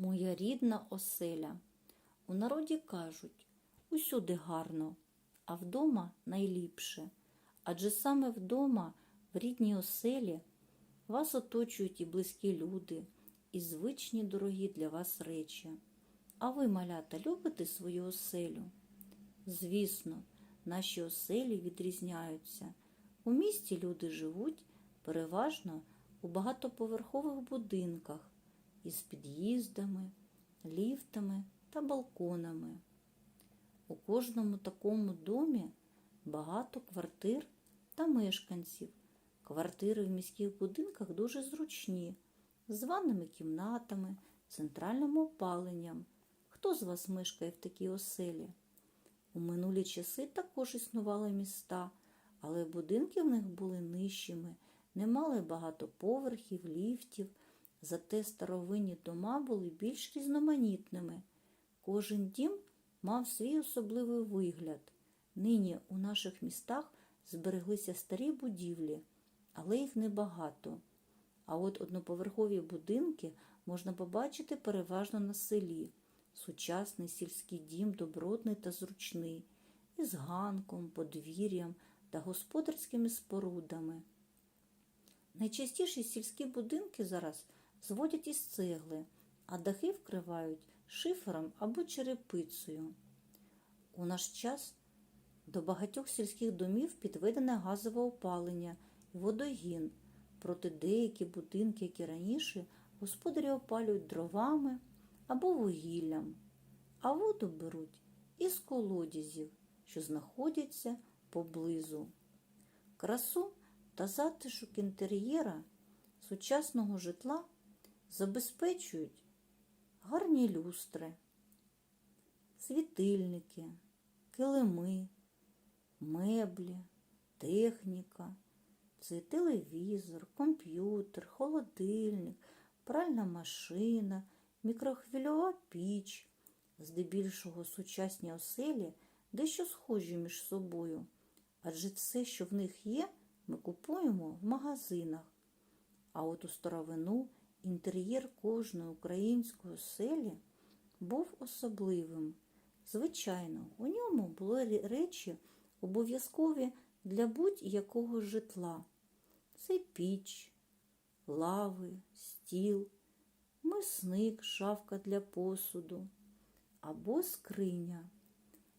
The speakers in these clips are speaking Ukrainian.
Моя рідна оселя. У народі кажуть, усюди гарно, а вдома найліпше. Адже саме вдома, в рідній оселі, вас оточують і близькі люди, і звичні дорогі для вас речі. А ви, малята, любите свою оселю? Звісно, наші оселі відрізняються. У місті люди живуть переважно у багатоповерхових будинках із під'їздами, ліфтами та балконами. У кожному такому домі багато квартир та мешканців. Квартири в міських будинках дуже зручні, з ванними кімнатами, центральним опаленням. Хто з вас мешкає в такій оселі? У минулі часи також існували міста, але будинки в них були нижчими, не мали багато поверхів, ліфтів, зате старовинні дома були більш різноманітними. Кожен дім мав свій особливий вигляд. Нині у наших містах збереглися старі будівлі, але їх небагато. А от одноповерхові будинки можна побачити переважно на селі. Сучасний сільський дім добротний та зручний, із ганком, подвір'ям та господарськими спорудами. Найчастіші сільські будинки зараз зводять із цегли, а дахи вкривають шифером або черепицею. У наш час до багатьох сільських домів підведене газове опалення і водогін, проте деякі будинки, які раніше господарі опалюють дровами або вугіллям, а воду беруть із колодязів, що знаходяться поблизу. Красу та затишок інтер'єра сучасного житла забезпечують гарні люстри, світильники, килими, меблі, техніка, це телевізор, комп'ютер, холодильник, пральна машина, мікрохвильова піч, здебільшого сучасні оселі дещо схожі між собою, адже все, що в них є, ми купуємо в магазинах. А от у старовину інтер'єр кожної української оселі був особливим. Звичайно, у ньому були речі обов'язкові для будь-якого житла. Це піч, лави, стіл, мисник, шафка для посуду або скриня.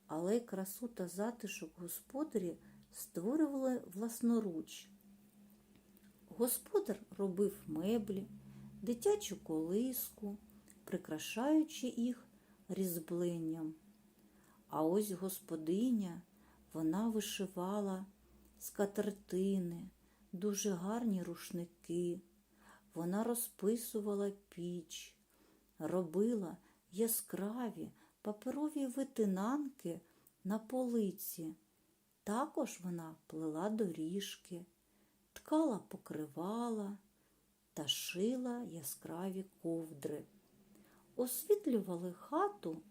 Але красу та затишок господарі створювали власноруч. Господар робив меблі, дитячу колиску, прикрашаючи їх різьбленням. А ось господиня вона вишивала скатертини, дуже гарні рушники. Вона розписувала піч, робила яскраві паперові витинанки на полиці. Також вона плела доріжки, ткала покривала та шила яскраві ковдри, освітлювали хату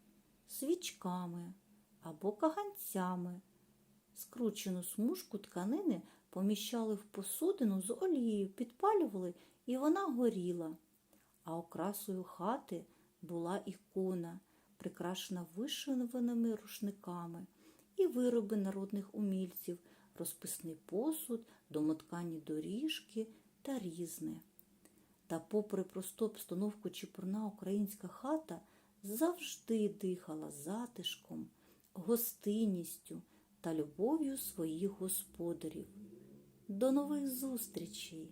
свічками або каганцями. Скручену смужку тканини поміщали в посудину з олією, підпалювали, і вона горіла. А окрасою хати була ікона, прикрашена вишиваними рушниками, і вироби народних умільців, розписний посуд, домоткані доріжки та різне. Та, попри просту обстановку чепурна українська хата завжди дихала затишком, гостинністю та любов'ю своїх господарів. До нових зустрічей!